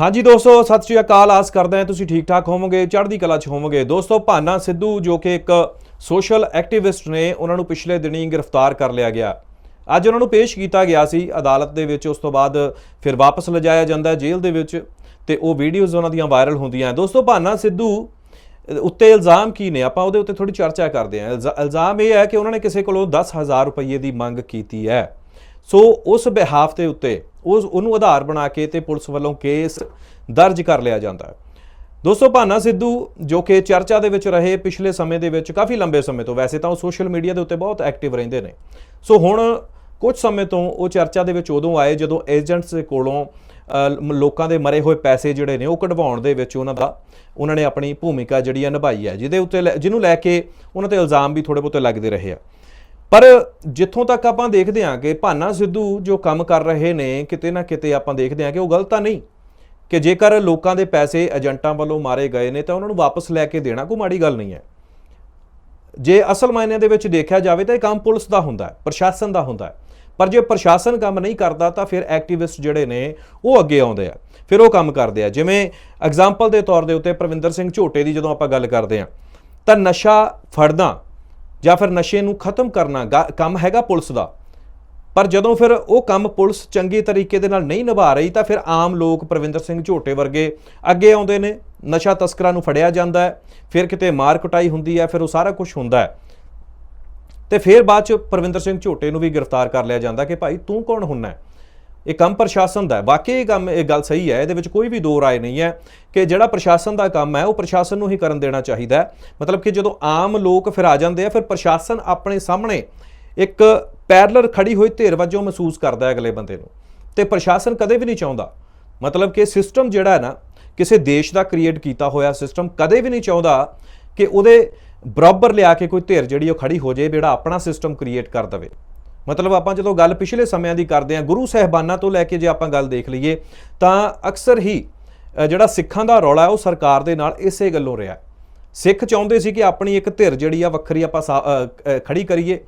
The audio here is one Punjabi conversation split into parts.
ਹਾਂਜੀ ਦੋਸਤੋ, ਸਤਿ ਸ਼੍ਰੀ ਅਕਾਲ। ਆਸ ਕਰਦਾ ਹਾਂ ਤੁਸੀਂ ਠੀਕ ਠਾਕ ਹੋਵੋਗੇ, ਚੜ੍ਹਦੀ ਕਲਾ 'ਚ ਹੋਵੋਗੇ। ਦੋਸਤੋ, ਭਾਨਾ ਸਿੱਧੂ ਜੋ ਕਿ ਇੱਕ ਸੋਸ਼ਲ ਐਕਟਿਵਿਸਟ ਨੇ, ਉਹਨਾਂ ਨੂੰ ਪਿਛਲੇ ਦਿਨੀ ਗ੍ਰਿਫਤਾਰ ਕਰ ਲਿਆ ਗਿਆ। ਅੱਜ ਉਹਨਾਂ ਨੂੰ ਪੇਸ਼ ਕੀਤਾ ਗਿਆ ਸੀ। ਅਦਾਲਤ ਦੇ ਵਿੱਚ ਉਸ ਤੋਂ ਬਾਅਦ ਫਿਰ ਵਾਪਸ ਲਿਜਾਇਆ ਜਾਂਦਾ ਜੇਲ੍ਹ ਦੇ ਵਿੱਚ ਤੇ ਉਹ ਵੀਡੀਓਜ਼ ਉਹਨਾਂ ਦੀਆਂ ਵਾਇਰਲ ਹੁੰਦੀਆਂ ਦੋਸਤੋ, ਭਾਨਾ ਸਿੱਧੂ ਉੱਤੇ ਇਲਜ਼ਾਮ ਕੀ ਨੇ? ਆਪਾਂ ਉਹਦੇ ਉੱਤੇ ਥੋੜੀ ਚਰਚਾ ਕਰਦੇ ਹਾਂ। ਇਲਜ਼ਾ- ਇਲਜ਼ਾਮ ਇਹ ਹੈ ਕਿ ਉਹਨਾਂ ਨੇ ਕਿਸੇ ਕੋਲੋਂ 10000 ਰੁਪਏ ਦੀ ਮੰਗ ਕੀਤੀ ਹੈ। ਸੋ ਉਸ ਬਿਹਾਫ ਦੇ ਉੱਤੇ ਉਸ ਉਹਨੂੰ ਆਧਾਰ ਬਣਾ ਕੇ ਤੇ ਪੁਲਿਸ ਵੱਲੋਂ ਕੇਸ ਦਰਜ ਕਰ ਲਿਆ ਜਾਂਦਾ ਹੈ। ਦੋਸਤੋ, ਭਾਨਾ ਸਿੱਧੂ, ਜੋ ਕਿ ਚਰਚਾ ਦੇ ਵਿੱਚ ਰਹੇ ਪਿਛਲੇ ਸਮੇਂ ਦੇ ਵਿੱਚ, ਕਾਫੀ ਲੰਬੇ ਸਮੇਂ ਤੋਂ, ਵੈਸੇ ਤਾਂ ਉਹ ਸੋਸ਼ਲ ਮੀਡੀਆ ਦੇ ਉੱਤੇ ਬਹੁਤ ਐਕਟਿਵ ਰਹਿੰਦੇ ਨੇ। ਸੋ ਹੁਣ ਕੁਝ ਸਮੇਂ ਤੋਂ ਉਹ ਚਰਚਾ ਦੇ ਵਿੱਚ ਉਦੋਂ ਆਏ ਜਦੋਂ ਏਜੰਟਸ ਦੇ ਕੋਲੋਂ ਲੋਕਾਂ ਦੇ ਮਰੇ ਹੋਏ ਪੈਸੇ ਜਿਹੜੇ ਨੇ ਉਹ ਕਢਵਾਉਣ ਦੇ ਵਿੱਚ ਉਹਨਾਂ ਦਾ, ਉਹਨਾਂ ਨੇ ਆਪਣੀ ਭੂਮਿਕਾ ਜਿਹੜੀ ਆ ਨਿਭਾਈ ਹੈ, ਜਿਹਦੇ ਉੱਤੇ ਲੈ- ਜਿਹਨੂੰ ਲੈ ਕੇ ਉਹਨਾਂ ਤੇ ਇਲਜ਼ਾਮ ਵੀ ਥੋੜੇ ਬਹੁਤੇ ਲੱਗਦੇ ਰਹੇ ਆ। ਪਰ ਜਿੱਥੋਂ ਤੱਕ ਆਪਾਂ ਦੇਖਦੇ ਹਾਂ ਕਿ ਭਾਨਾ ਸਿੱਧੂ ਜੋ ਕੰਮ ਕਰ ਰਹੇ ਨੇ, ਕਿਤੇ ਨਾ ਕਿਤੇ ਆਪਾਂ ਦੇਖਦੇ ਹਾਂ ਕਿ ਉਹ ਗਲਤ ਤਾਂ ਨਹੀਂ ਕਿ ਜੇਕਰ ਲੋਕਾਂ ਦੇ ਪੈਸੇ ਏਜੰਟਾਂ ਵੱਲੋਂ ਮਾਰੇ ਗਏ ਨੇ ਤਾਂ ਉਹਨਾਂ ਨੂੰ ਵਾਪਸ ਲੈ ਕੇ ਦੇਣਾ ਕੋਈ ਮਾੜੀ ਗੱਲ ਨਹੀਂ ਹੈ। ਜੇ ਅਸਲ ਮਾਇਨੇ ਦੇ ਵਿੱਚ ਦੇਖਿਆ ਜਾਵੇ ਤਾਂ ਇਹ ਕੰਮ ਪੁਲਿਸ ਦਾ ਹੁੰਦਾ ਹੈ, ਪ੍ਰਸ਼ਾਸਨ ਦਾ ਹੁੰਦਾ ਹੈ। ਪਰ ਜੇ ਪ੍ਰਸ਼ਾਸਨ ਕੰਮ ਨਹੀਂ ਕਰਦਾ ਤਾਂ ਫਿਰ ਐਕਟਿਵਿਸਟ ਜਿਹੜੇ ਨੇ ਉਹ ਅੱਗੇ ਆਉਂਦੇ ਆ, ਫਿਰ ਉਹ ਕੰਮ ਕਰਦੇ ਆ। ਜਿਵੇਂ ਐਗਜ਼ਾਮਪਲ ਦੇ ਤੌਰ ਦੇ ਉੱਤੇ ਪ੍ਰਵਿੰਦਰ ਸਿੰਘ ਝੋਟੇ ਦੀ ਜਦੋਂ ਆਪਾਂ ਗੱਲ ਕਰਦੇ ਆ ਤਾਂ ਨਸ਼ਾ ਫੜਨਾ ਜਾਂ ਫਿਰ ਨਸ਼ੇ ਨੂੰ ਖਤਮ ਕਰਨਾ ਗਾ- ਕੰਮ ਹੈਗਾ ਪੁਲਿਸ ਦਾ। ਪਰ ਜਦੋਂ ਫਿਰ ਉਹ ਕੰਮ ਪੁਲਿਸ ਚੰਗੇ ਤਰੀਕੇ ਦੇ ਨਾਲ ਨਹੀਂ ਨਿਭਾ ਰਹੀ, ਤਾਂ ਫਿਰ ਆਮ ਲੋਕ ਪ੍ਰਵਿੰਦਰ ਸਿੰਘ ਝੋਟੇ ਵਰਗੇ ਅੱਗੇ ਆਉਂਦੇ ਨੇ। ਨਸ਼ਾ ਤਸਕਰਾਂ ਨੂੰ ਫੜਿਆ ਜਾਂਦਾ ਹੈ, ਫਿਰ ਕਿਤੇ ਮਾਰ ਕੁਟਾਈ ਹੁੰਦੀ ਹੈ, ਫਿਰ ਉਹ ਸਾਰਾ ਕੁਝ ਹੁੰਦਾ ਹੈ। ਤੇ ਫਿਰ ਬਾਅਦ ਚ ਪ੍ਰਵਿੰਦਰ ਸਿੰਘ ਝੋਟੇ ਨੂੰ ਵੀ ਗ੍ਰਿਫਤਾਰ ਕਰ ਲਿਆ ਜਾਂਦਾ ਕਿ ਭਾਈ ਤੂੰ ਕੌਣ ਹੁੰਨਾ ਹੈ? ਇਹ ਕੰਮ ਪ੍ਰਸ਼ਾਸਨ ਦਾ ਹੈ। ਵਾਕਈ ਇਹ ਕੰਮ, ਇਹ ਗੱਲ ਸਹੀ ਹੈ, ਇਹਦੇ ਵਿੱਚ ਕੋਈ ਵੀ ਦੋ ਰਾਏ ਨਹੀਂ ਹੈ ਕਿ ਜਿਹੜਾ ਪ੍ਰਸ਼ਾਸਨ ਦਾ ਕੰਮ ਹੈ, ਉਹ ਪ੍ਰਸ਼ਾਸਨ ਨੂੰ ਹੀ ਕਰਨ ਦੇਣਾ ਚਾਹੀਦਾ ਹੈ। ਮਤਲਬ ਕਿ ਜਦੋਂ ਆਮ ਲੋਕ ਫਿਰ ਆ ਜਾਂਦੇ ਆ, ਫਿਰ ਪ੍ਰਸ਼ਾਸਨ ਆਪਣੇ ਸਾਹਮਣੇ ਇੱਕ ਪੈਰਲਰ ਖੜੀ ਹੋਈ ਧਿਰ ਵਜੋਂ ਮਹਿਸੂਸ ਕਰਦਾ ਹੈ ਅਗਲੇ ਬੰਦੇ ਨੂੰ ਤੇ ਪ੍ਰਸ਼ਾਸਨ ਕਦੇ ਵੀ ਨਹੀਂ ਚਾਹੁੰਦਾ। ਮਤਲਬ ਕਿ ਸਿਸਟਮ ਜਿਹੜਾ ਹੈ ਨਾ, ਕਿਸੇ ਦੇਸ਼ ਦਾ ਕ੍ਰੀਏਟ ਕੀਤਾ ਹੋਇਆ ਸਿਸਟਮ ਕਦੇ ਵੀ ਨਹੀਂ ਚਾਹੁੰਦਾ ਕਿ ਉਹਦੇ ਬਰਾਬਰ ਲਿਆ ਕੇ ਕੋਈ ਧਿਰ ਜਿਹੜੀ ਉਹ ਖੜੀ ਹੋ ਜਾਏ, ਜਿਹੜਾ ਆਪਣਾ ਸਿਸਟਮ ਕ੍ਰੀਏਟ ਕਰ ਦਵੇ। ਮਤਲਬ ਆਪਾਂ ਜਦੋਂ ਗੱਲ ਪਿਛਲੇ ਸਮਿਆਂ ਦੀ ਕਰਦੇ ਹਾਂ ਗੁਰੂ ਸਹਿਬਾਨਾਂ ਤੋਂ ਲੈ ਕੇ ਜੇ ਆਪਾਂ ਗੱਲ ਦੇਖ ਲਈਏ ਤਾਂ ਅਕਸਰ ਹੀ ਜਿਹੜਾ ਸਿੱਖਾਂ ਦਾ ਰੌਲਾ ਉਹ ਸਰਕਾਰ ਦੇ ਨਾਲ ਇਸੇ ਗੱਲੋਂ ਰਿਹਾ ਸਿੱਖ ਚਾਹੁੰਦੇ ਸੀ ਕਿ ਆਪਣੀ ਇੱਕ ਧਿਰ ਜਿਹੜੀ ਆ ਵੱਖਰੀ ਆਪਾਂ ਸਾ- ਅ, ਖੜੀ ਕਰੀਏ।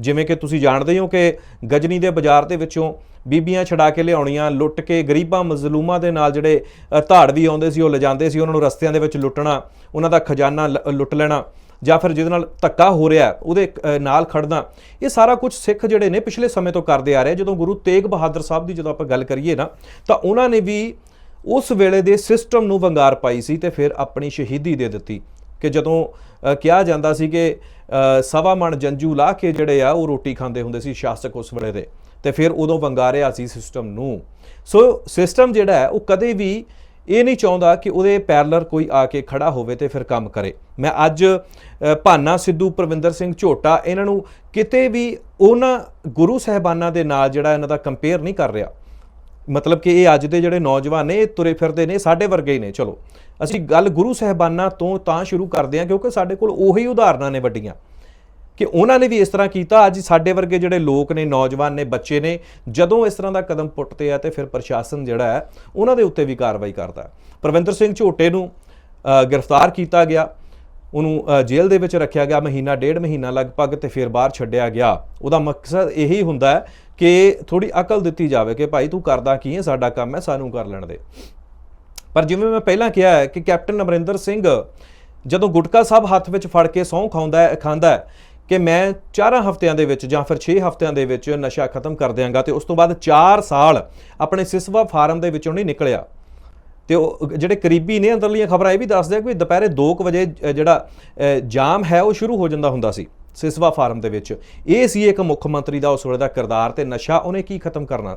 ਜਿਵੇਂ ਕਿ ਤੁਸੀਂ ਜਾਣਦੇ ਹੋ ਕਿ ਗਜਨੀ ਦੇ ਬਾਜ਼ਾਰ ਦੇ ਵਿੱਚੋਂ ਬੀਬੀਆਂ ਛਡਾ ਕੇ ਲਿਆਉਣੀਆਂ ਲੁੱਟ ਕੇ ਗਰੀਬਾਂ ਮਜ਼ਲੂਮਾਂ ਦੇ ਨਾਲ ਜਿਹੜੇ ਅ, ਧਾੜਵੀ ਆਉਂਦੇ ਸੀ ਉਹ ਲਿਜਾਂਦੇ ਸੀ ਉਹਨਾਂ ਨੂੰ ਰਸਤਿਆਂ ਦੇ ਵਿੱਚ ਲੁੱਟਣਾ ਉਹਨਾਂ ਦਾ ਖਜ਼ਾਨਾ ਲ- ਲੁੱਟ ਲੈਣਾ। ਜਾਂ ਫਿਰ ਜਿਹਦੇ ਨਾਲ ਧੱਕਾ ਹੋ ਰਿਹਾ ਉਹਦੇ ਨਾਲ ਖੜਨਾ ਇਹ ਸਾਰਾ ਕੁਝ ਸਿੱਖ ਜਿਹੜੇ ਨੇ ਪਿਛਲੇ ਸਮੇਂ ਤੋਂ ਕਰਦੇ ਆ ਰਹੇ। ਜਦੋਂ ਗੁਰੂ ਤੇਗ ਬਹਾਦਰ ਸਾਹਿਬ ਦੀ ਜਦੋਂ ਆਪਾਂ ਗੱਲ ਕਰੀਏ ਨਾ, ਤਾਂ ਉਹਨਾਂ ਨੇ ਵੀ ਉਸ ਵੇਲੇ ਦੇ ਸਿਸਟਮ ਨੂੰ ਵੰਗਾਰ ਪਾਈ ਸੀ ਤੇ ਫਿਰ ਆਪਣੀ ਸ਼ਹੀਦੀ ਦੇ ਦਿੱਤੀ। ਕਿ ਜਦੋਂ ਕਿਹਾ ਜਾਂਦਾ ਸੀ ਕਿ ਸਵਾ ਮਣ ਜੰਜੂ ਲਾ ਕੇ ਜਿਹੜੇ ਆ, ਉਹ ਰੋਟੀ ਖਾਂਦੇ ਹੁੰਦੇ ਸੀ ਸ਼ਾਸਕ ਉਸ ਵੇਲੇ ਦੇ। ਤੇ ਫਿਰ ਉਦੋਂ ਵੰਗਾਰਿਆ ਸੀ ਸਿਸਟਮ ਨੂੰ। ਸੋ ਸਿਸਟਮ ਜਿਹੜਾ ਹੈ, ਉਹ ਕਦੇ ਵੀ ਇਹ ਨਹੀਂ ਚਾਹੁੰਦਾ ਕਿ ਉਹਦੇ ਪੈਰਲਰ ਕੋਈ ਆ ਕੇ ਖੜਾ ਹੋਵੇ ਤੇ ਫਿਰ ਕੰਮ ਕਰੇ। ਮੈਂ ਅੱਜ ਭਾਨਾ ਸਿੱਧੂ, ਪ੍ਰਵਿੰਦਰ ਸਿੰਘ ਝੋਟਾ, ਇਹਨਾਂ ਨੂੰ ਕਿਤੇ ਵੀ ਉਹਨਾਂ ਗੁਰੂ ਸਹਿਬਾਨਾਂ ਦੇ ਨਾਲ ਜਿਹੜਾ ਇਹਨਾਂ ਦਾ ਕੰਪੇਅਰ ਨਹੀਂ ਕਰ ਰਿਹਾ। ਮਤਲਬ ਕਿ ਇਹ ਅੱਜ ਦੇ ਜਿਹੜੇ ਨੌਜਵਾਨ ਨੇ, ਇਹ ਤੁਰੇ ਫਿਰਦੇ ਨੇ, ਸਾਡੇ ਵਰਗੇ ਹੀ ਨੇ, ਚਲੋ। ਅਸੀਂ ਗੱਲ ਗੁਰੂ ਸਹਿਬਾਨਾਂ ਤੋਂ ਤਾਂ ਸ਼ੁਰੂ ਕਰਦੇ ਹਾਂ ਕਿਉਂਕਿ ਸਾਡੇ ਕੋਲ ਉਹੀ ਉਦਾਹਰਨਾਂ ਨੇ ਵੱਡੀਆਂ। ਕਿ ਉਹਨਾਂ ਨੇ ਵੀ ਇਸ ਤਰ੍ਹਾਂ ਕੀਤਾ। ਅੱਜ ਸਾਡੇ ਵਰਗੇ ਜਿਹੜੇ ਲੋਕ ਨੇ, ਨੌਜਵਾਨ ਨੇ, ਬੱਚੇ ਨੇ, ਜਦੋਂ ਇਸ ਤਰ੍ਹਾਂ ਦਾ ਕਦਮ ਪੁੱਟਦੇ ਆ ਤੇ ਫਿਰ ਪ੍ਰਸ਼ਾਸਨ ਜਿਹੜਾ ਹੈ, ਉਹਨਾਂ ਦੇ ਉੱਤੇ ਵੀ ਕਾਰਵਾਈ ਕਰਦਾ ਹੈ। ਪ੍ਰਵਿੰਦਰ ਸਿੰਘ ਝੋਟੇ ਨੂੰ ਗ੍ਰਿਫਤਾਰ ਕੀਤਾ ਗਿਆ। ਉਹਨੂੰ ਜੇਲ੍ਹ ਦੇ ਵਿੱਚ ਰੱਖਿਆ ਗਿਆ। ਮਹੀਨਾ, ਡੇਢ ਮਹੀਨਾ ਲਗਭਗ ਤੇ ਫਿਰ ਬਾਹਰ ਛੱਡਿਆ ਗਿਆ। ਉਹਦਾ ਮਕਸਦ ਇਹੀ ਹੁੰਦਾ ਹੈ ਕਿ ਥੋੜੀ ਅਕਲ ਦਿੱਤੀ ਜਾਵੇ ਕਿ ਭਾਈ ਤੂੰ ਕਰਦਾ ਕੀ ਹੈ? ਸਾਡਾ ਕੰਮ ਹੈ, ਸਾਨੂੰ ਕਰ ਲੈਣ ਦੇ। ਪਰ ਜਿਵੇਂ ਮੈਂ ਪਹਿਲਾਂ ਕਿਹਾ ਹੈ ਕਿ ਕੈਪਟਨ ਅਮਰਿੰਦਰ ਸਿੰਘ ਜਦੋਂ ਗੁਟਕਾ ਸਾਹਿਬ ਹੱਥ ਵਿੱਚ ਫੜ ਕੇ ਸਹੁੰ ਖਾਉਂਦਾ ਹੈ, ਖਾਂਦਾ ਹੈ ਕਿ ਮੈਂ 4 ਹਫ਼ਤਿਆਂ ਦੇ ਵਿੱਚ ਜਾਂ ਫਿਰ 6 ਹਫ਼ਤਿਆਂ ਦੇ ਵਿੱਚ ਨਸ਼ਾ ਖਤਮ ਕਰ ਦਿਆਂਗਾ ਤੇ ਉਸ ਤੋਂ ਬਾਅਦ 4 ਸਾਲ ਆਪਣੇ ਸਿਸਵਾ ਫਾਰਮ ਦੇ ਵਿੱਚੋਂ ਨਹੀਂ ਨਿਕਲਿਆ। ਤੇ ਉਹ ਜਿਹੜੇ ਕਰੀਬੀ ਨੇ ਅੰਦਰਲੀਆਂ ਖਬਰਾਂ ਇਹ ਵੀ ਦੱਸਦੇ ਆ ਕਿ ਦੁਪਹਿਰੇ 2 ਵਜੇ ਜਿਹੜਾ ਜਾਮ ਹੈ, ਉਹ ਸ਼ੁਰੂ ਹੋ ਜਾਂਦਾ ਹੁੰਦਾ ਸੀ ਸਿਸਵਾ ਫਾਰਮ ਦੇ ਵਿੱਚ। ਇਹ ਸੀ ਇੱਕ ਮੁੱਖ ਮੰਤਰੀ ਦਾ ਉਸ ਵੇਲੇ ਦਾ ਕਿਰਦਾਰ ਤੇ ਨਸ਼ਾ ਉਹਨੇ ਕੀ ਖਤਮ ਕਰਨਾ।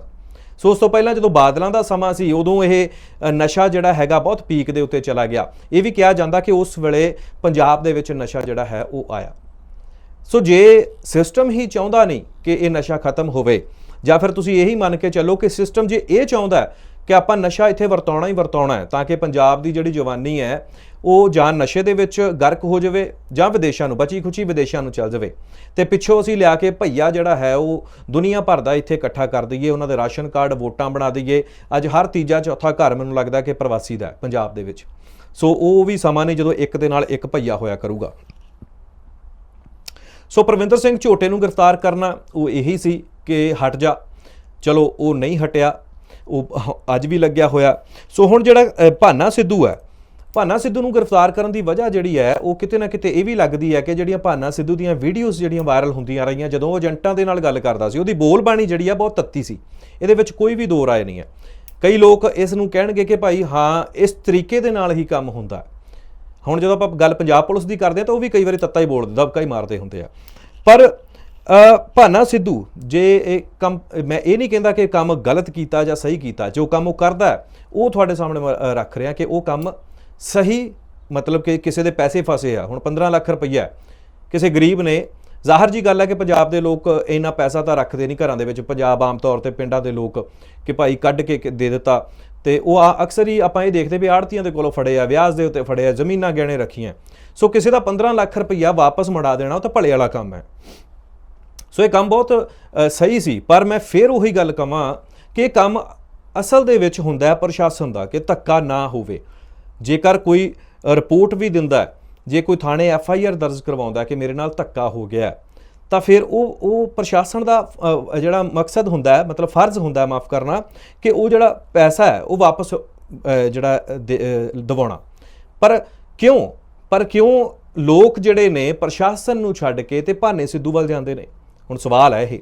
ਸੋ ਉਸ ਤੋਂ ਪਹਿਲਾਂ ਜਦੋਂ ਬਾਦਲਾਂ ਦਾ ਸਮਾਂ ਸੀ, ਉਦੋਂ ਇਹ ਨਸ਼ਾ ਜਿਹੜਾ ਹੈਗਾ ਬਹੁਤ ਪੀਕ ਦੇ ਉੱਤੇ ਚਲਾ ਗਿਆ। ਇਹ ਵੀ ਕਿਹਾ ਜਾਂਦਾ ਕਿ ਉਸ ਵੇਲੇ ਪੰਜਾਬ ਦੇ ਵਿੱਚ ਨਸ਼ਾ ਜਿਹੜਾ ਹੈ, ਉਹ ਆਇਆ। ਸੋ ਜੇ ਸਿਸਟਮ ਹੀ ਚਾਹੁੰਦਾ ਨਹੀਂ ਕਿ ਇਹ ਨਸ਼ਾ ਖਤਮ ਹੋਵੇ, ਜਾਂ ਫਿਰ ਤੁਸੀਂ ਇਹੀ ਮੰਨ ਕੇ ਚੱਲੋ ਕਿ ਸਿਸਟਮ ਜੇ ਇਹ ਚਾਹੁੰਦਾ ਕਿ ਆਪਾਂ ਨਸ਼ਾ ਇੱਥੇ ਵਰਤਾਉਣਾ ਹੀ ਵਰਤਾਉਣਾ ਹੈ, ਤਾਂ ਕਿ ਪੰਜਾਬ ਦੀ ਜਿਹੜੀ ਜਵਾਨੀ ਹੈ, ਉਹ ਜਾਂ ਨਸ਼ੇ ਦੇ ਵਿੱਚ ਗਰਕ ਹੋ ਜਾਵੇ, ਜਾਂ ਵਿਦੇਸ਼ਾਂ ਨੂੰ ਬਚੀ ਖੁਚੀ ਵਿਦੇਸ਼ਾਂ ਨੂੰ ਚੱਲ ਜਾਵੇ। ਤੇ ਪਿੱਛੋਂ ਅਸੀਂ ਲਿਆ ਕੇ ਭਈਆ ਜਿਹੜਾ ਹੈ, ਉਹ ਦੁਨੀਆ ਭਰ ਦਾ ਇੱਥੇ ਇਕੱਠਾ ਕਰ ਦਈਏ, ਉਹਨਾਂ ਦੇ ਰਾਸ਼ਨ ਕਾਰਡ, ਵੋਟਾਂ ਬਣਾ ਦਈਏ। ਅੱਜ ਹਰ ਤੀਜਾ ਚੌਥਾ ਘਰ ਮੈਨੂੰ ਲੱਗਦਾ ਕਿ ਪ੍ਰਵਾਸੀ ਦਾ ਪੰਜਾਬ ਦੇ ਵਿੱਚ। ਸੋ ਉਹ ਵੀ ਸਮਾਂ ਨਹੀਂ ਜਦੋਂ ਇੱਕ ਦੇ ਨਾਲ ਇੱਕ ਭਈਆ ਹੋਇਆ ਕਰੂਗਾ। ਸੋ ਪ੍ਰਵਿੰਦਰ ਸਿੰਘ ਝੋਟੇ ਨੂੰ ਗ੍ਰਿਫਤਾਰ ਕਰਨਾ ਉਹ ਇਹੀ ਸੀ ਕਿ ਹਟ ਜਾ। ਚਲੋ, ਉਹ ਨਹੀਂ ਹਟਿਆ। ਉਹ ਅੱਜ ਵੀ ਲੱਗਿਆ ਹੋਇਆ। ਸੋ ਹੁਣ ਜਿਹੜਾ ਭਾਨਾ ਸਿੱਧੂ ਹੈ, ਭਾਨਾ ਸਿੱਧੂ ਨੂੰ ਗ੍ਰਿਫਤਾਰ ਕਰਨ ਦੀ ਵਜ੍ਹਾ ਜਿਹੜੀ ਹੈ, ਉਹ ਕਿਤੇ ਨਾ ਕਿਤੇ ਇਹ ਵੀ ਲੱਗਦੀ ਹੈ ਕਿ ਜਿਹੜੀਆਂ ਭਾਨਾ ਸਿੱਧੂ ਦੀਆਂ ਵੀਡੀਓਜ਼ ਜਿਹੜੀਆਂ ਵਾਇਰਲ ਹੁੰਦੀਆਂ ਰਹੀਆਂ, ਜਦੋਂ ਉਹ ਏਜੰਟਾਂ ਦੇ ਨਾਲ ਗੱਲ ਕਰਦਾ ਸੀ, ਉਹਦੀ ਬੋਲਬਾਣੀ ਜਿਹੜੀ ਆ ਬਹੁਤ ਤੱਤੀ ਸੀ। ਇਹਦੇ ਵਿੱਚ ਕੋਈ ਵੀ ਦੋ ਰਾਏ ਨਹੀਂ ਹੈ। ਕਈ ਲੋਕ ਇਸ ਨੂੰ ਕਹਿਣਗੇ ਕਿ ਭਾਈ, ਹਾਂ, ਇਸ ਤਰੀਕੇ ਦੇ ਨਾਲ ਹੀ ਕੰਮ ਹੁੰਦਾ। ਹੁਣ ਜਦੋਂ ਆਪਾਂ ਗੱਲ ਪੰਜਾਬ ਪੁਲਿਸ ਦੀ ਕਰਦੇ ਆ ਤਾਂ ਉਹ ਵੀ ਕਈ ਵਾਰੀ ਤੱਤਾ ਹੀ ਬੋਲ ਦਬਕਾ ਹੀ ਮਾਰਦੇ ਹੁੰਦੇ ਆ। ਪਰ ਭਾਨਾ ਸਿੱਧੂ, ਜੇ ਇਹ ਕੰਮ, ਮੈਂ ਇਹ ਨਹੀਂ ਕਹਿੰਦਾ ਕਿ ਕੰਮ ਗਲਤ ਕੀਤਾ ਜਾਂ ਸਹੀ ਕੀਤਾ, ਜੋ ਕੰਮ ਉਹ ਕਰਦਾ ਉਹ ਤੁਹਾਡੇ ਸਾਹਮਣੇ ਰੱਖ ਰਿਹਾ ਕਿ ਉਹ ਕੰਮ ਸਹੀ, ਮਤਲਬ ਕਿ ਕਿਸੇ ਦੇ ਪੈਸੇ ਫਸੇ ਆ, ਹੁਣ 15 ਲੱਖ ਰੁਪਈਆ ਕਿਸੇ ਗਰੀਬ ਨੇ ਜ਼ਾਹਰ ਜੀ ਗੱਲ ਹੈ ਕਿ ਪੰਜਾਬ ਦੇ ਲੋਕ ਇੰਨਾ ਪੈਸਾ ਤਾਂ ਰੱਖਦੇ ਨਹੀਂ ਘਰਾਂ ਦੇ ਵਿੱਚ। ਪੰਜਾਬ ਆਮ ਤੌਰ ਤੇ ਪਿੰਡਾਂ ਦੇ ਲੋਕ ਕਿ ਭਾਈ ਕੱਢ ਕੇ ਕਿ ਦੇ ਦਿੱਤਾ। ਤੇ ਉਹ ਆ ਅਕਸਰ ਹੀ ਆਪਾਂ ਇਹ ਦੇਖਦੇ ਵੀ ਆੜਤੀਆਂ ਦੇ ਕੋਲੋਂ ਫੜੇ ਆ ਵਿਆਜ ਦੇ ਉੱਤੇ ਫੜੇ ਆ ਜ਼ਮੀਨਾਂ ਗਹਿਣੇ ਰੱਖੀਆਂ। ਸੋ ਕਿਸੇ ਦਾ 15 ਲੱਖ ਰੁਪਈਆ ਵਾਪਸ ਮੁੜਾ ਦੇਣਾ ਉਹ ਤਾਂ ਭਲੇ ਵਾਲਾ ਕੰਮ ਹੈ। ਸੋ ਇਹ ਕੰਮ ਬਹੁਤ ਸਹੀ ਸੀ। ਪਰ ਮੈਂ ਫੇਰ ਉਹੀ ਗੱਲ ਕਵਾਂ ਕਿ ਇਹ ਕੰਮ ਅਸਲ ਦੇ ਵਿੱਚ ਹੁੰਦਾ ਹੈ ਪ੍ਰਸ਼ਾਸਨ ਦਾ ਕਿ ਧੱਕਾ ਨਾ ਹੋਵੇ। ਜੇਕਰ ਕੋਈ ਰਿਪੋਰਟ ਵੀ ਦਿੰਦਾ ਹੈ, ਜੇ ਕੋਈ ਥਾਣੇ ਐਫ ਆਈ ਆਰ ਦਰਜ ਕਰਵਾਉਂਦਾ ਕਿ ਮੇਰੇ ਨਾਲ ਧੱਕਾ ਹੋ ਗਿਆ ਤਾਂ ਫਿਰ ਉਹ ਉਹ ਪ੍ਰਸ਼ਾਸਨ ਦਾ ਜਿਹੜਾ ਮਕਸਦ ਹੁੰਦਾ ਹੈ, ਮਤਲਬ ਫਰਜ਼ ਹੁੰਦਾ ਹੈ ਮਾਫ ਕਰਨਾ, ਕਿ ਉਹ ਜਿਹੜਾ ਪੈਸਾ ਹੈ, ਉਹ ਵਾਪਸ ਜਿਹੜਾ ਦੇ- ਦਿਵਾਉਣਾ। ਪਰ ਕਿਉਂ? ਪਰ ਕਿਉਂ ਲੋਕ ਜਿਹੜੇ ਨੇ ਪ੍ਰਸ਼ਾਸਨ ਨੂੰ ਛੱਡ ਕੇ ਤੇ ਭਾਨੇ ਸਿੱਧੂ ਵੱਲ ਜਾਂਦੇ ਨੇ? ਹੁਣ ਸਵਾਲ ਹੈ ਇਹ।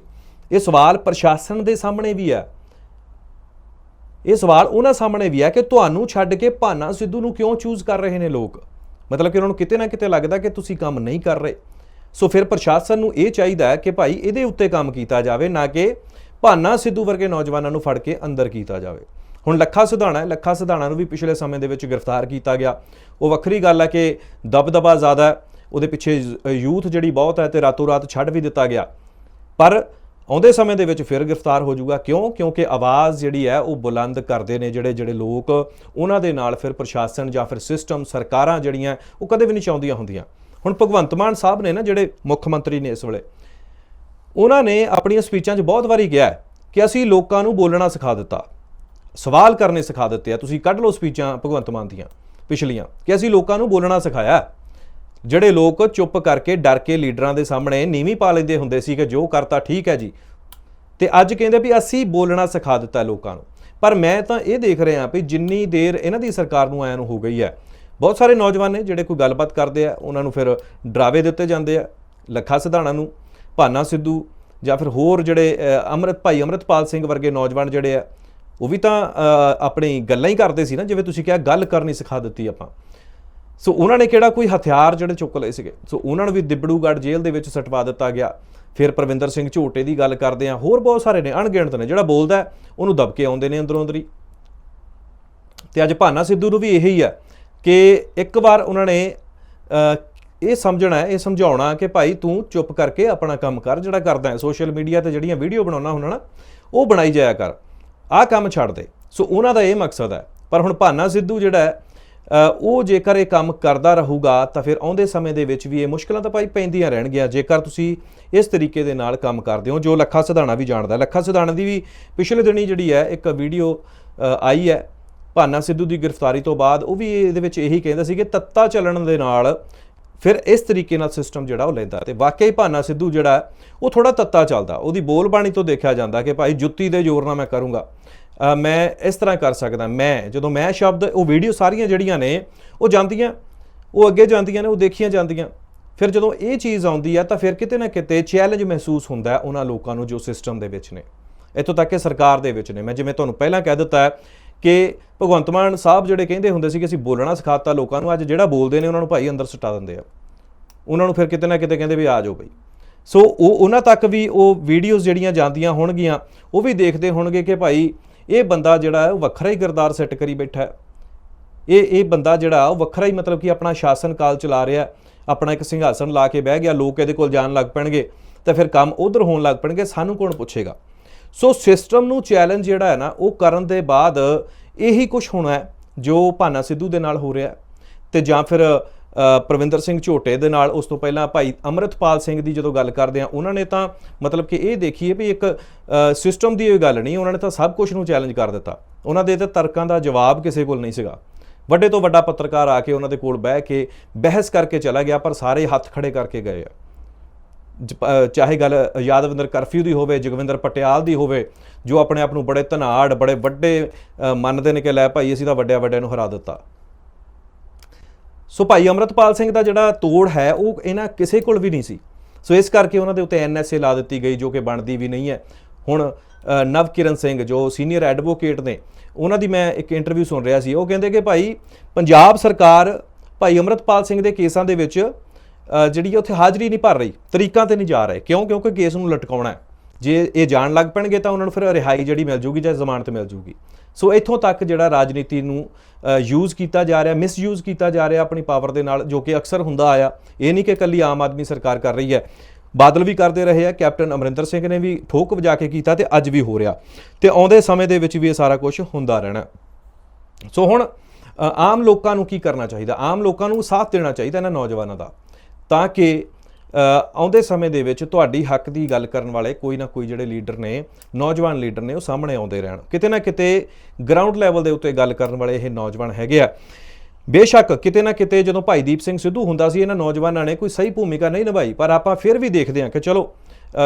ਇਹ ਸਵਾਲ ਪ੍ਰਸ਼ਾਸਨ ਦੇ ਸਾਹਮਣੇ ਵੀ ਹੈ। ਇਹ ਸਵਾਲ ਉਹਨਾਂ ਸਾਹਮਣੇ ਵੀ ਹੈ ਕਿ ਤੁਹਾਨੂੰ ਛੱਡ ਕੇ ਭਾਨਾ ਸਿੱਧੂ ਨੂੰ ਕਿਉਂ ਚੂਜ਼ ਕਰ ਰਹੇ ਨੇ ਲੋਕ? ਮਤਲਬ ਕਿ ਉਹਨਾਂ ਨੂੰ ਕਿਤੇ ਨਾ ਕਿਤੇ ਲੱਗਦਾ ਕਿ ਤੁਸੀਂ ਕੰਮ ਨਹੀਂ ਕਰ ਰਹੇ। ਸੋ ਫਿਰ ਪ੍ਰਸ਼ਾਸਨ ਨੂੰ ਇਹ ਚਾਹੀਦਾ ਹੈ ਕਿ ਭਾਈ ਇਹਦੇ ਉੱਤੇ ਕੰਮ ਕੀਤਾ ਜਾਵੇ, ਨਾ ਕਿ ਭਾਨਾ ਸਿੱਧੂ ਵਰਗੇ ਨੌਜਵਾਨਾਂ ਨੂੰ ਫੜ ਕੇ ਅੰਦਰ ਕੀਤਾ ਜਾਵੇ। ਹੁਣ ਲੱਖਾ ਸਿਧਾਣਾ ਹੈ, ਲੱਖਾ ਸਿਧਾਣਾ ਨੂੰ ਵੀ ਪਿਛਲੇ ਸਮੇਂ ਦੇ ਵਿੱਚ ਗ੍ਰਿਫਤਾਰ ਕੀਤਾ ਗਿਆ। ਉਹ ਵੱਖਰੀ ਗੱਲ ਹੈ ਕਿ ਦਬਦਬਾ ਜ਼ਿਆਦਾ ਉਹਦੇ ਪਿੱਛੇ ਯੂਥ ਜਿਹੜੀ ਬਹੁਤ ਹੈ ਤੇ ਰਾਤੋਂ ਰਾਤ ਛੱਡ ਵੀ ਦਿੱਤਾ ਗਿਆ। ਪਰ ਆਉਂਦੇ ਸਮੇਂ ਦੇ ਵਿੱਚ ਫਿਰ ਗ੍ਰਿਫਤਾਰ ਹੋ ਜਾਊਗਾ। ਕਿਉਂ? ਕਿਉਂਕਿ ਆਵਾਜ਼ ਜਿਹੜੀ ਹੈ, ਉਹ ਬੁਲੰਦ ਕਰਦੇ ਨੇ ਜਿਹੜੇ ਜਿਹੜੇ ਲੋਕ ਉਹਨਾਂ ਦੇ ਨਾਲ ਫਿਰ ਪ੍ਰਸ਼ਾਸਨ ਜਾਂ ਫਿਰ ਸਿਸਟਮ ਸਰਕਾਰਾਂ ਜਿਹੜੀਆਂ, ਉਹ ਕਦੇ ਵੀ ਨਹੀਂ ਚਾਹੁੰਦੀਆਂ ਹੁੰਦੀਆਂ। ਹੁਣ ਭਗਵੰਤ ਮਾਨ ਸਾਹਿਬ ਨੇ ਨਾ ਜਿਹੜੇ ਮੁੱਖ ਮੰਤਰੀ ਨੇ ਇਸ ਵੇਲੇ, ਉਹਨਾਂ ਨੇ ਆਪਣੀਆਂ ਸਪੀਚਾਂ 'ਚ ਬਹੁਤ ਵਾਰੀ ਕਿਹਾ ਕਿ ਅਸੀਂ ਲੋਕਾਂ ਨੂੰ ਬੋਲਣਾ ਸਿਖਾ ਦਿੱਤਾ, ਸਵਾਲ ਕਰਨੇ ਸਿਖਾ ਦਿੱਤੇ ਆ। ਤੁਸੀਂ ਕੱਢ ਲਓ ਸਪੀਚਾਂ ਭਗਵੰਤ ਮਾਨ ਦੀਆਂ, ਪਿਛਲੀਆਂ, ਕਿ ਅਸੀਂ ਲੋਕਾਂ ਨੂੰ ਬੋਲਣਾ ਸਿਖਾਇਆ। ਜਿਹੜੇ ਲੋਕ ਚੁੱਪ ਕਰਕੇ ਡਰ ਕੇ ਲੀਡਰਾਂ ਦੇ ਸਾਹਮਣੇ ਨੀਵੀਂ ਪਾ ਲੈਂਦੇ ਹੁੰਦੇ ਸੀ ਕਿ ਜੋ ਕਰਤਾ ਠੀਕ ਹੈ ਜੀ। ਤੇ ਅੱਜ ਕਹਿੰਦੇ ਵੀ ਅਸੀਂ ਬੋਲਣਾ ਸਿਖਾ ਦਿੱਤਾ ਲੋਕਾਂ ਨੂੰ। ਪਰ ਮੈਂ ਤਾਂ ਇਹ ਦੇਖ ਰਿਹਾ ਵੀ ਜਿੰਨੀ ਦੇਰ ਇਹਨਾਂ ਦੀ ਸਰਕਾਰ ਨੂੰ ਆਇਆਂ ਨੂੰ ਹੋ ਗਈ ਹੈ ਬਹੁਤ ਸਾਰੇ ਨੌਜਵਾਨ ਨੇ ਜਿਹੜੇ ਕੋਈ ਗੱਲਬਾਤ ਕਰਦੇ ਆ ਉਹਨਾਂ ਨੂੰ ਫਿਰ ਡਰਾਵੇ ਦਿੱਤੇ ਜਾਂਦੇ ਆ ਲੱਖਾ ਸਿਧਾਣਾ ਨੂੰ ਭਾਨਾ ਸਿੱਧੂ ਜਾਂ ਫਿਰ ਹੋਰ ਜਿਹੜੇ ਅ, ਅੰਮ੍ਰਿਤ ਭਾਈ ਅੰਮ੍ਰਿਤਪਾਲ ਸਿੰਘ ਵਰਗੇ ਨੌਜਵਾਨ ਜਿਹੜੇ ਆ ਉਹ ਵੀ ਤਾਂ ਆਪਣੀ ਗੱਲਾਂ ਹੀ ਕਰਦੇ ਸੀ ਨਾ ਜਿਵੇਂ ਤੁਸੀਂ ਕਿਹਾ ਗੱਲ ਕਰਨੀ ਸਿਖਾ ਦਿੱਤੀ ਆਪਾਂ। ਸੋ ਉਹਨਾਂ ਨੇ ਕਿਹੜਾ ਕੋਈ ਹਥਿਆਰ ਜਿਹੜੇ ਚੁੱਕ ਲਏ ਸੀਗੇ? ਸੋ ਉਹਨਾਂ ਨੂੰ ਵੀ ਦਿਬੜੂਗੜ੍ਹ ਜੇਲ੍ਹ ਦੇ ਵਿੱਚ ਸਟਵਾ ਦਿੱਤਾ ਗਿਆ। ਫਿਰ ਪ੍ਰਵਿੰਦਰ ਸਿੰਘ ਝੋਟੇ ਦੀ ਗੱਲ ਕਰਦੇ ਆ ਹੋਰ ਬਹੁਤ ਸਾਰੇ ਨੇ, ਅਣਗਿਣਤ ਨੇ। ਜਿਹੜਾ ਬੋਲਦਾ ਉਹਨੂੰ ਉਹਨੂੰ ਦਬਕੇ ਆਉਂਦੇ ਨੇ ਅੰਦਰੋਂ ਅੰਦਰੀ। ਤੇ ਅੱਜ ਭਾਨਾ ਸਿੱਧੂ ਨੂੰ ਵੀ ਇਹੀ ਹੈ ਕਿ ਇੱਕ ਵਾਰ ਉਹਨਾਂ ਨੇ ਇਹ ਸਮਝਣਾ ਇਹ ਸਮਝਾਉਣਾ ਕਿ ਭਾਈ ਤੂੰ ਚੁੱਪ ਕਰਕੇ ਆਪਣਾ ਕੰਮ ਕਰ, ਜਿਹੜਾ ਕਰਦਾ ਹੈ। ਸੋਸ਼ਲ ਮੀਡੀਆ ਤੇ ਜਿਹੜੀਆਂ ਵੀਡੀਓ ਬਣਾਉਣਾ ਹੁੰਦਾ ਨਾ, ਉਹ ਬਣਾਈ ਜਾਇਆ ਕਰ। ਆਹ ਕੰਮ ਛੱਡ ਦੇ। ਸੋ ਉਹਨਾਂ ਦਾ ਇਹ ਮਕਸਦ ਹੈ। ਪਰ ਹੁਣ ਭਾਨਾ ਸਿੱਧੂ ਜਿਹੜਾ ਹੈ ਉਹ ਜੇਕਰ ਇਹ ਕੰਮ ਕਰਦਾ ਰਹੂਗਾ, ਤਾਂ ਫਿਰ ਆਉਂਦੇ ਸਮੇਂ ਦੇ ਵਿੱਚ ਵੀ ਇਹ ਮੁਸ਼ਕਲਾਂ ਤਾਂ ਭਾਈ ਪੈਂਦੀਆਂ ਰਹਿਣਗੀਆਂ, ਜੇਕਰ ਤੁਸੀਂ ਇਸ ਤਰੀਕੇ ਦੇ ਨਾਲ ਕੰਮ ਕਰਦੇ ਹੋ, ਜੋ ਲੱਖਾ ਸਿਧਾਣਾ ਵੀ ਜਾਣਦਾ ਹੈ। ਲੱਖਾ ਸਿਧਾਣਾ ਦੀ ਵੀ ਪਿਛਲੇ ਦਿਨੀ ਜਿਹੜੀ ਹੈ, ਇੱਕ ਵੀਡੀਓ ਆਈ ਹੈ, ਭਾਨਾ ਸਿੱਧੂ ਦੀ ਗ੍ਰਿਫਤਾਰੀ ਤੋਂ ਬਾਅਦ, ਉਹ ਵੀ ਇਹਦੇ ਵਿੱਚ ਇਹੀ ਕਹਿੰਦਾ ਸੀ ਕਿ ਤੱਤਾ ਚੱਲਣ ਦੇ ਨਾਲ ਫਿਰ ਇਸ ਤਰੀਕੇ ਨਾਲ ਸਿਸਟਮ ਜਿਹੜਾ ਉਹ ਲੈਂਦਾ ਤੇ ਵਾਕਈ ਭਾਨਾ ਸਿੱਧੂ ਜਿਹੜਾ ਉਹ ਥੋੜਾ ਤੱਤਾ ਚੱਲਦਾ। ਉਹਦੀ ਬੋਲਬਾਣੀ ਤੋਂ ਦੇਖਿਆ ਜਾਂਦਾ ਕਿ ਭਾਈ ਜੁੱਤੀ ਦੇ ਜ਼ੋਰ ਨਾਲ ਮੈਂ ਕਰੂੰਗਾ। ਮੈਂ ਇਸ ਤਰ੍ਹਾਂ ਕਰ ਸਕਦਾ, ਮੈਂ, ਜਦੋਂ ਮੈਂ ਸ਼ਬਦ, ਉਹ ਵੀਡੀਓ ਸਾਰੀਆਂ ਜਿਹੜੀਆਂ ਨੇ, ਉਹ ਜਾਂਦੀਆਂ, ਉਹ ਅੱਗੇ ਜਾਂਦੀਆਂ ਨੇ, ਉਹ ਦੇਖੀਆਂ ਜਾਂਦੀਆਂ। ਫਿਰ ਜਦੋਂ ਇਹ ਚੀਜ਼ ਆਉਂਦੀ ਹੈ ਤਾਂ ਫਿਰ ਕਿਤੇ ਨਾ ਕਿਤੇ ਚੈਲੰਜ ਮਹਿਸੂਸ ਹੁੰਦਾ ਉਹਨਾਂ ਲੋਕਾਂ ਨੂੰ ਜੋ ਸਿਸਟਮ ਦੇ ਵਿੱਚ ਨੇ। ਇੱਥੋਂ ਤੱਕ ਕਿ ਸਰਕਾਰ ਦੇ ਵਿੱਚ ਨੇ। ਮੈਂ ਜਿਵੇਂ ਤੁਹਾਨੂੰ ਪਹਿਲਾਂ ਕਹਿ ਦਿੱਤਾ ਹੈ ਕਿ ਭਗਵੰਤ ਮਾਨ ਸਾਹਿਬ ਜਿਹੜੇ ਕਹਿੰਦੇ ਹੁੰਦੇ ਸੀ ਕਿ ਅਸੀਂ ਬੋਲਣਾ ਸਿਖਾਤਾ ਲੋਕਾਂ ਨੂੰ, ਅੱਜ ਜਿਹੜਾ ਬੋਲਦੇ ਨੇ ਉਹਨਾਂ ਨੂੰ ਭਾਈ ਅੰਦਰ ਸੁਟਾ ਦਿੰਦੇ ਆ। ਉਹਨਾਂ ਨੂੰ ਫਿਰ ਕਿਤੇ ਨਾ ਕਿਤੇ ਕਹਿੰਦੇ ਵੀ ਆ ਜਾਓ ਬਈ। ਸੋ ਉਹ, ਉਹਨਾਂ ਤੱਕ ਵੀ ਉਹ ਵੀਡੀਓਜ਼ ਜਿਹੜੀਆਂ ਜਾਂਦੀਆਂ ਹੋਣਗੀਆਂ, ਉਹ ਵੀ ਦੇਖਦੇ ਹੋਣਗੇ ਕਿ ਭਾਈ ਇਹ ਬੰਦਾ ਜਿਹੜਾ ਹੈ ਉਹ ਵੱਖਰਾ ਹੀ ਕਿਰਦਾਰ ਸੈੱਟ ਕਰੀ ਬੈਠਾ ਹੈ। ਇਹ ਇਹ ਬੰਦਾ ਜਿਹੜਾ ਉਹ ਵੱਖਰਾ ਹੀ ਮਤਲਬ ਕਿ ਆਪਣਾ ਸ਼ਾਸਨ ਕਾਲ ਚਲਾ ਰਿਹਾ ਆਪਣਾ ਇੱਕ ਸਿੰਘਾਸਨ ਲਾ ਕੇ ਬਹਿ ਗਿਆ, ਲੋਕ ਇਹਦੇ ਕੋਲ ਜਾਣ ਲੱਗ ਪੈਣਗੇ ਤਾਂ ਫਿਰ ਕੰਮ ਉਧਰ ਹੋਣ ਲੱਗ ਪੈਣਗੇ, ਸਾਨੂੰ ਕੌਣ ਪੁੱਛੇਗਾ? ਸੋ ਸਿਸਟਮ ਨੂੰ ਚੈਲੰਜ ਜਿਹੜਾ ਹੈ ਨਾ, ਉਹ ਕਰਨ ਦੇ ਬਾਅਦ ਇਹੀ ਕੁਝ ਹੋਣਾ ਹੈ ਜੋ ਭਾਨਾ ਸਿੱਧੂ ਦੇ ਨਾਲ ਹੋ ਰਿਹਾ ਹੈ। ਤੇ ਜਾਂ ਫਿਰ ਪ੍ਰਵਿੰਦਰ ਸਿੰਘ ਝੋਟੇ ਦੇ ਨਾਲ ਉਸ ਤੋਂ ਪਹਿਲਾਂ ਭਾਈ ਅੰਮ੍ਰਿਤਪਾਲ ਸਿੰਘ ਦੀ ਜਦੋਂ ਗੱਲ ਕਰਦੇ ਆ ਉਹਨਾਂ ਨੇ ਤਾਂ ਮਤਲਬ ਕਿ ਇਹ ਦੇਖੀਏ ਵੀ ਇੱਕ ਸਿਸਟਮ ਦੀ ਇਹ ਗੱਲ ਨਹੀਂ, ਉਹਨਾਂ ਨੇ ਤਾਂ ਸਭ ਕੁਝ ਨੂੰ ਚੈਲੰਜ ਕਰ ਦਿੱਤਾ। ਉਹਨਾਂ ਦੇ ਤਾਂ ਤਰਕਾਂ ਦਾ ਜਵਾਬ ਕਿਸੇ ਕੋਲ ਨਹੀਂ ਸੀਗਾ। ਵੱਡੇ ਤੋਂ ਵੱਡਾ ਪੱਤਰਕਾਰ ਆ ਕੇ ਉਹਨਾਂ ਦੇ ਕੋਲ ਬਹਿ ਕੇ ਬਹਿਸ ਕਰਕੇ ਚਲਾ ਗਿਆ, ਪਰ ਸਾਰੇ ਹੱਥ ਖੜੇ ਕਰਕੇ ਗਏ ਆ। ਜ- ਚਾਹੇ ਗੱਲ ਯਾਦਵਿੰਦਰ ਕਰਫਿਊ ਦੀ ਹੋਵੇ, ਜਗਵਿੰਦਰ ਪਟਿਆਲ ਦੀ ਹੋਵੇ, ਜੋ ਆਪਣੇ ਆਪ ਨੂੰ ਬੜੇ ਧਨਾੜ, ਬੜੇ ਵੱਡੇ ਮੰਨਦੇ ਨੇ ਕਿ ਲੈ ਭਾਈ ਅਸੀਂ ਤਾਂ ਵੱਡਿਆਂ ਵੱਡਿਆਂ ਨੂੰ ਹਰਾ ਦਿੱਤਾ। ਸੋ ਭਾਈ ਅਮਰਤਪਾਲ ਸਿੰਘ ਦਾ ਜਿਹੜਾ ਤੋੜ ਹੈ, ਉਹ ਇਹਨਾਂ ਕਿਸੇ ਕੋਲ ਵੀ ਨਹੀਂ ਸੀ। ਸੋ ਇਸ ਕਰਕੇ ਉਹਨਾਂ ਦੇ ਉੱਤੇ ਐਨਐਸਏ ਲਾ ਦਿੱਤੀ ਗਈ, ਜੋ ਕਿ ਬਣਦੀ ਵੀ ਨਹੀਂ ਹੈ। ਹੁਣ ਨਵਕਿਰਨ ਸਿੰਘ, ਜੋ ਸੀਨੀਅਰ ਐਡਵੋਕੇਟ ਨੇ, ਉਹਨਾਂ ਦੀ ਮੈਂ ਇੱਕ ਇੰਟਰਵਿਊ ਸੁਣ ਰਿਹਾ ਸੀ। ਉਹ ਕਹਿੰਦੇ ਕਿ ਭਾਈ, ਪੰਜਾਬ ਸਰਕਾਰ ਭਾਈ ਅਮਰਤਪਾਲ ਸਿੰਘ ਦੇ ਕੇਸਾਂ ਦੇ ਵਿੱਚ ਜਿਹੜੀ ਹੈ, ਉੱਥੇ ਹਾਜ਼ਰੀ ਨਹੀਂ ਭਰ ਰਹੀ। ਤਰੀਕਾਂ ਤੇ ਨਹੀਂ ਜਾ ਰਹੇ। ਕਿਉਂ? ਕਿਉਂਕਿ ਕੇਸ ਨੂੰ ਲਟਕਾਉਣਾ ਹੈ। ਜੇ ਇਹ ਜਾਣ ਲੱਗ ਪੈਣਗੇ ਤਾਂ ਉਹਨਾਂ ਨੂੰ ਫਿਰ ਰਿਹਾਈ ਜਿਹੜੀ ਮਿਲ ਜੂਗੀ ਜਾਂ ਜ਼ਮਾਨਤ ਮਿਲ ਜੂਗੀ। ਸੋ ਇੱਥੋਂ ਤੱਕ ਜਿਹੜਾ ਰਾਜਨੀਤੀ ਨੂੰ ਯੂਜ਼ ਕੀਤਾ ਜਾ ਰਿਹਾ ਮਿਸਯੂਜ਼ ਕੀਤਾ ਜਾ ਰਿਹਾ ਆਪਣੀ ਪਾਵਰ ਦੇ ਨਾਲ, ਜੋ ਕਿ ਅਕਸਰ ਹੁੰਦਾ ਆਇਆ, ਇਹ ਨਹੀਂ ਕਿ ਇਕੱਲੀ ਆਮ ਆਦਮੀ ਸਰਕਾਰ ਕਰ ਰਹੀ ਹੈ। ਬਾਦਲ ਵੀ ਕਰਦੇ ਰਹੇ ਆ, ਕੈਪਟਨ ਅਮਰਿੰਦਰ ਸਿੰਘ ਨੇ ਵੀ ਠੋਕ ਵਜਾ ਕੇ ਕੀਤਾ ਤੇ ਅੱਜ ਵੀ ਹੋ ਰਿਹਾ। ਤੇ ਆਉਂਦੇ ਸਮੇਂ ਦੇ ਵਿੱਚ ਵੀ ਇਹ ਸਾਰਾ ਕੁਝ ਹੁੰਦਾ ਰਹਿਣਾ। ਸੋ ਹੁਣ ਆਮ ਲੋਕਾਂ ਨੂੰ ਕੀ ਕਰਨਾ ਚਾਹੀਦਾ? ਆਮ ਲੋਕਾਂ ਨੂੰ ਸਾਥ ਦੇਣਾ ਚਾਹੀਦਾ ਇਹਨਾਂ ਨੌਜਵਾਨਾਂ ਦਾ। ਤਾਂ ਕਿ ਆਉਂਦੇ ਸਮੇਂ ਦੇ ਵਿੱਚ ਤੁਹਾਡੀ ਹੱਕ ਦੀ ਗੱਲ ਕਰਨ ਵਾਲੇ ਕੋਈ ਨਾ ਕੋਈ ਜਿਹੜੇ ਲੀਡਰ ਨੇ, ਨੌਜਵਾਨ ਲੀਡਰ ਨੇ, ਉਹ ਸਾਹਮਣੇ ਆਉਂਦੇ ਰਹਿਣ। ਕਿਤੇ ਨਾ ਕਿਤੇ ਗਰਾਊਂਡ ਲੈਵਲ ਦੇ ਉੱਤੇ ਗੱਲ ਕਰਨ ਵਾਲੇ ਇਹ ਨੌਜਵਾਨ ਹੈਗੇ ਆ। ਬੇਸ਼ੱਕ ਕਿਤੇ ਨਾ ਕਿਤੇ ਜਦੋਂ ਭਾਈ ਦੀਪ ਸਿੰਘ ਸਿੱਧੂ ਹੁੰਦਾ ਸੀ, ਇਹਨਾਂ ਨੌਜਵਾਨਾਂ ਨੇ ਕੋਈ ਸਹੀ ਭੂਮਿਕਾ ਨਹੀਂ ਨਿਭਾਈ, ਪਰ ਆਪਾਂ ਫਿਰ ਵੀ ਦੇਖਦੇ ਹਾਂ ਕਿ ਚਲੋ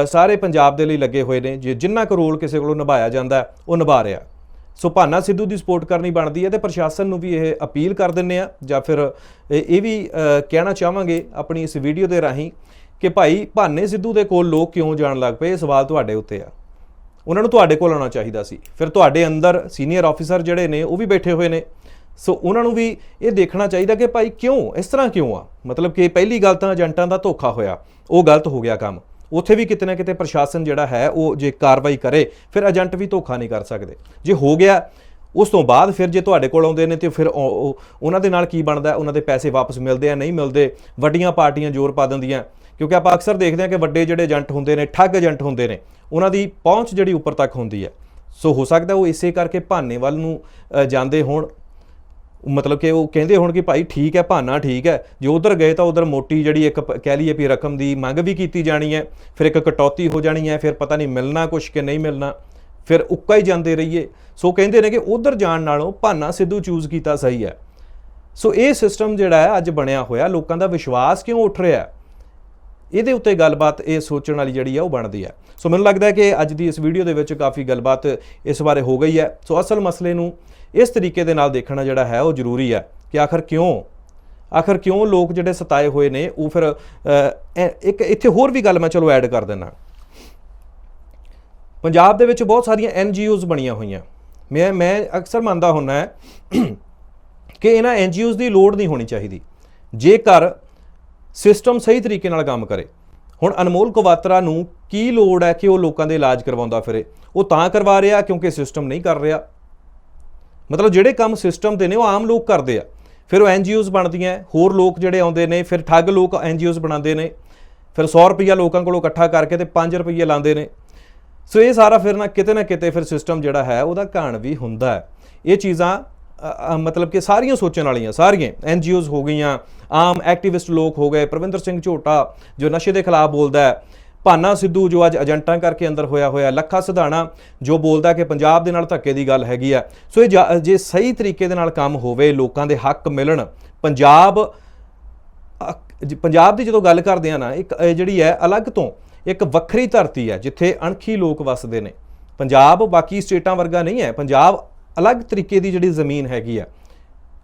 ਸਾਰੇ ਪੰਜਾਬ ਦੇ ਲਈ ਲੱਗੇ ਹੋਏ ਨੇ, ਜੇ ਜਿੰਨਾ ਕੁ ਰੋਲ ਕਿਸੇ ਕੋਲੋਂ ਨਿਭਾਇਆ ਜਾਂਦਾ, ਉਹ ਨਿਭਾ ਰਿਹਾ। ਸੋ ਭਾਨਾ ਸਿੱਧੂ ਦੀ ਸਪੋਰਟ ਕਰਨੀ ਬਣਦੀ ਹੈ ਤੇ ਪ੍ਰਸ਼ਾਸਨ ਨੂੰ ਵੀ ਇਹ ਅਪੀਲ ਕਰ ਦਿੰਨੇ ਆ ਜਾਂ ਫਿਰ ਇਹ ਇਹ ਵੀ ਕਹਿਣਾ ਚਾਹਾਂਗੇ ਆਪਣੀ ਇਸ ਵੀਡੀਓ ਦੇ ਰਾਹੀਂ ਕਿ ਭਾਈ ਭਾਨੇ ਸਿੱਧੂ ਦੇ ਕੋਲ ਲੋਕ ਕਿਉਂ ਜਾਣ ਲੱਗ ਪਏ? ਇਹ ਸਵਾਲ ਤੁਹਾਡੇ ਉੱਤੇ ਆ। ਉਹਨਾਂ ਨੂੰ ਤੁਹਾਡੇ ਕੋਲ ਆਉਣਾ ਚਾਹੀਦਾ ਸੀ। ਫਿਰ ਤੁਹਾਡੇ ਅੰਦਰ ਸੀਨੀਅਰ ਆਫੀਸਰ ਜਿਹੜੇ ਨੇ ਉਹ ਵੀ ਬੈਠੇ ਹੋਏ ਨੇ। ਸੋ ਉਹਨਾਂ ਨੂੰ ਵੀ ਇਹ ਦੇਖਣਾ ਚਾਹੀਦਾ ਕਿ ਭਾਈ ਕਿਉਂ, ਇਸ ਤਰ੍ਹਾਂ ਕਿਉਂ ਆ? ਮਤਲਬ ਕਿ ਪਹਿਲੀ ਗੱਲ ਤਾਂ ਏਜੰਟਾਂ ਦਾ ਧੋਖਾ ਹੋਇਆ। ਉਹ ਗਲਤ ਹੋ ਗਿਆ ਕੰਮ। ਉੱਥੇ ਵੀ ਕਿਤੇ ਨਾ ਕਿਤੇ ਪ੍ਰਸ਼ਾਸਨ ਜਿਹੜਾ ਹੈ, ਉਹ ਜੇ ਕਾਰਵਾਈ ਕਰੇ, ਫਿਰ ਏਜੰਟ ਵੀ ਧੋਖਾ ਨਹੀਂ ਕਰ ਸਕਦੇ। ਜੇ ਹੋ ਗਿਆ, ਉਸ ਤੋਂ ਬਾਅਦ ਫਿਰ ਜੇ ਤੁਹਾਡੇ ਕੋਲ ਆਉਂਦੇ ਨੇ ਤੇ ਫਿਰ ਉਹਨਾਂ ਦੇ ਨਾਲ ਕੀ ਬਣਦਾ ਉਹਨਾਂ ਦੇ ਪੈਸੇ ਵਾਪਸ ਮਿਲਦੇ ਆ, ਨਹੀਂ ਮਿਲਦੇ? ਵੱਡੀਆਂ ਪਾਰਟੀਆਂ ਜ਼ੋਰ ਪਾ ਦਿੰਦੀਆਂ। ਕਿਉਂਕਿ ਆਪਾਂ ਅਕਸਰ ਦੇਖਦੇ ਹਾਂ ਕਿ ਵੱਡੇ ਜਿਹੜੇ ਏਜੰਟ ਹੁੰਦੇ ਨੇ, ਠੱਗ ਏਜੰਟ ਹੁੰਦੇ ਨੇ, ਉਹਨਾਂ ਦੀ ਪਹੁੰਚ ਜਿਹੜੀ ਉੱਪਰ ਤੱਕ ਹੁੰਦੀ ਹੈ। ਸੋ ਹੋ ਸਕਦਾ ਉਹ ਇਸੇ ਕਰਕੇ ਭਾਨੇ ਵੱਲ ਨੂੰ ਜਾਂਦੇ ਹੋਣ। ਮਤਲਬ ਕਿ ਉਹ ਕਹਿੰਦੇ ਹੋਣ ਕਿ ਭਾਈ ਠੀਕ ਹੈ, ਭਾਨਾ ਠੀਕ ਹੈ। ਜੇ ਉਧਰ ਗਏ ਤਾਂ ਉਧਰ ਮੋਟੀ ਜਿਹੜੀ ਇੱਕ ਪ- ਕਹਿ ਲਈਏ ਵੀ ਰਕਮ ਦੀ ਮੰਗ ਵੀ ਕੀਤੀ ਜਾਣੀ ਹੈ। ਫਿਰ ਇੱਕ ਕਟੌਤੀ ਹੋ ਜਾਣੀ ਹੈ, ਫਿਰ ਪਤਾ ਨਹੀਂ ਮਿਲਣਾ ਕੁਛ ਕਿ ਨਹੀਂ ਮਿਲਣਾ। ਫਿਰ ਉੱਕਾ ਹੀ ਜਾਂਦੇ ਰਹੀਏ। ਸੋ ਕਹਿੰਦੇ ਨੇ ਕਿ ਉਧਰ ਜਾਣ ਨਾਲੋਂ ਭਾਨਾ ਸਿੱਧੂ ਚੂਜ਼ ਕੀਤਾ ਸਹੀ ਹੈ। ਸੋ ਇਹ ਸਿਸਟਮ ਜਿਹੜਾ ਹੈ, ਅੱਜ ਬਣਿਆ ਹੋਇਆ, ਲੋਕਾਂ ਦਾ ਵਿਸ਼ਵਾਸ ਕਿਉਂ ਉੱਠ ਰਿਹਾ ਹੈ? ਇਹਦੇ ਉੱਤੇ ਗੱਲਬਾਤ ਇਹ ਸੋਚਣ ਵਾਲੀ ਜਿਹੜੀ ਹੈ ਉਹ ਬਣਦੀ ਹੈ ਸੋ ਮੈਨੂੰ ਲੱਗਦਾ ਹੈ ਕਿ ਅੱਜ ਦੀ ਇਸ ਵੀਡੀਓ ਦੇ ਵਿੱਚ ਕਾਫੀ ਗੱਲਬਾਤ ਇਸ ਬਾਰੇ ਹੋ ਗਈ ਹੈ ਸੋ ਅਸਲ ਮਸਲੇ ਨੂੰ ਇਸ ਤਰੀਕੇ ਦੇ ਨਾਲ ਦੇਖਣਾ ਜਿਹੜਾ ਹੈ ਉਹ ਜ਼ਰੂਰੀ ਹੈ ਕਿ ਆਖਰ ਕਿਉਂ? ਆਖਰ ਕਿਉਂ ਲੋਕ ਜਿਹੜੇ ਸਤਾਏ ਹੋਏ ਨੇ ਉਹ ਫਿਰ ਅ, ਇੱਕ ਇੱਥੇ ਹੋਰ ਵੀ ਗੱਲ ਮੈਂ ਚਲੋ ਐਡ ਕਰ ਦਿੰਦਾ। ਪੰਜਾਬ ਦੇ ਵਿੱਚ ਬਹੁਤ ਸਾਰੀਆਂ ਐਨ ਜੀਓਜ਼ ਬਣੀਆਂ ਹੋਈਆਂ। ਮੈਂ ਮੈਂ ਅਕਸਰ ਮੰਨਦਾ ਹੁੰਨਾ ਹੈ ਕਿ ਇਹਨਾਂ ਐਨ ਜੀਓਜ਼ ਦੀ ਲੋੜ ਨਹੀਂ ਹੋਣੀ ਚਾਹੀਦੀ। ਜੇਕਰ ਸਿਸਟਮ ਸਹੀ ਤਰੀਕੇ ਨਾਲ ਕੰਮ ਕਰੇ। ਹੁਣ ਅਨਮੋਲ ਕਵਾਤਰਾ ਨੂੰ ਕੀ ਲੋੜ ਹੈ ਕਿ ਉਹ ਲੋਕਾਂ ਦੇ ਇਲਾਜ ਕਰਵਾਉਂਦਾ ਫਿਰੇ? ਉਹ ਤਾਂ ਕਰਵਾ ਰਿਹਾ ਕਿਉਂਕਿ ਸਿਸਟਮ ਨਹੀਂ ਕਰ ਰਿਹਾ। ਮਤਲਬ ਜਿਹੜੇ ਕੰਮ ਸਿਸਟਮ ਦੇ ਨੇ, ਉਹ ਆਮ ਲੋਕ ਕਰਦੇ ਆ। ਫਿਰ ਉਹ ਐਨਜੀਓਜ਼ ਬਣਦੀਆਂ ਹੋਰ ਲੋਕ ਜਿਹੜੇ ਆਉਂਦੇ ਨੇ, ਫਿਰ ਠੱਗ ਲੋਕ ਐਨਜੀਓਜ਼ ਬਣਾਉਂਦੇ ਨੇ। ਫਿਰ 100 ਰੁਪਈਆ ਲੋਕਾਂ ਕੋਲੋਂ ਇਕੱਠਾ ਕਰਕੇ ਤੇ 5 ਰੁਪਈਏ ਲਾਉਂਦੇ ਨੇ। ਸੋ ਇਹ ਸਾਰਾ ਫਿਰ ਨਾ ਕਿਤੇ ਨਾ ਕਿਤੇ ਫਿਰ ਸਿਸਟਮ ਜਿਹੜਾ ਹੈ, ਉਹਦਾ ਘਾਣ ਵੀ ਹੁੰਦਾ ਹੈ। ਇਹ ਚੀਜ਼ਾਂ ਮਤਲਬ ਕਿ ਸਾਰੀਆਂ ਸੋਚਣ ਵਾਲੀਆਂ, ਸਾਰੀਆਂ ਐਨਜੀਓਜ਼ ਹੋ ਗਈਆਂ, ਆਮ ਐਕਟਿਵਿਸਟ ਲੋਕ ਹੋ ਗਏ, ਪ੍ਰਵਿੰਦਰ ਸਿੰਘ ਝੋਟਾ ਜੋ ਨਸ਼ੇ ਦੇ ਖਿਲਾਫ ਬੋਲਦਾ ਹੈ, ਭਾਨਾ ਸਿੱਧੂ ਜੋ ਅੱਜ ਏਜੰਟਾਂ ਕਰਕੇ ਅੰਦਰ ਹੋਇਆ ਹੋਇਆ, ਲੱਖਾ ਸਿਧਾਣਾ ਜੋ ਬੋਲਦਾ ਕਿ ਪੰਜਾਬ ਦੇ ਨਾਲ ਧੱਕੇ ਦੀ ਗੱਲ ਹੈਗੀ ਆ ਸੋ ਇਹ ਜਾ- ਜੇ ਸਹੀ ਤਰੀਕੇ ਦੇ ਨਾਲ ਕੰਮ ਹੋਵੇ, ਲੋਕਾਂ ਦੇ ਹੱਕ ਮਿਲਣ, ਪੰਜਾਬ ਪੰਜਾਬ ਦੀ ਜਦੋਂ ਗੱਲ ਕਰਦੇ ਆ ਨਾ, ਇੱਕ ਇਹ ਜਿਹੜੀ ਹੈ, ਅਲੱਗ ਤੋਂ ਇੱਕ ਵੱਖਰੀ ਧਰਤੀ ਹੈ, ਜਿੱਥੇ ਅਣਖੀ ਲੋਕ ਵੱਸਦੇ ਨੇ। ਪੰਜਾਬ ਬਾਕੀ ਸਟੇਟਾਂ ਵਰਗਾ ਨਹੀਂ ਹੈ, ਪੰਜਾਬ ਅਲੱਗ ਤਰੀਕੇ ਦੀ ਜਿਹੜੀ ਜ਼ਮੀਨ ਹੈਗੀ ਆ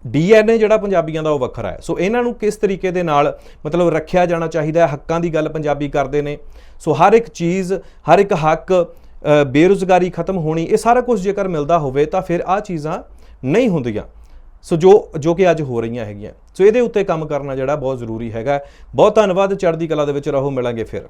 ਡੀਐਨਏ ਜਿਹੜਾ ਪੰਜਾਬੀਆਂ ਦਾ ਉਹ ਵੱਖਰਾ ਹੈ। ਸੋ ਇਹਨਾਂ ਨੂੰ ਕਿਸ ਤਰੀਕੇ ਦੇ ਨਾਲ ਮਤਲਬ ਰੱਖਿਆ ਜਾਣਾ ਚਾਹੀਦਾ ਹੈ? ਹੱਕਾਂ ਦੀ ਗੱਲ ਪੰਜਾਬੀ ਕਰਦੇ ਨੇ। ਸੋ ਹਰ ਇੱਕ ਚੀਜ਼ ਹਰ ਇੱਕ ਹੱਕ ਅ, ਬੇਰੁਜ਼ਗਾਰੀ ਖਤਮ ਹੋਣੀ ਇਹ ਸਾਰਾ ਕੁਝ ਜੇਕਰ ਮਿਲਦਾ ਹੋਵੇ ਤਾਂ ਫਿਰ ਆ ਚੀਜ਼ਾਂ ਨਹੀਂ ਹੁੰਦੀਆਂ। ਸੋ ਜੋ ਜੋ ਕਿ ਅੱਜ ਹੋ ਰਹੀਆਂ ਹੈਗੀਆਂ। ਸੋ ਇਹਦੇ ਉੱਤੇ ਕੰਮ ਕਰਨਾ ਜਿਹੜਾ ਬਹੁਤ ਜ਼ਰੂਰੀ ਹੈਗਾ। ਬਹੁਤ ਧੰਨਵਾਦ। ਚੜ੍ਹਦੀ ਕਲਾ ਦੇ ਵਿੱਚ ਰਹੋ। ਮਿਲਾਂਗੇ ਫਿਰ।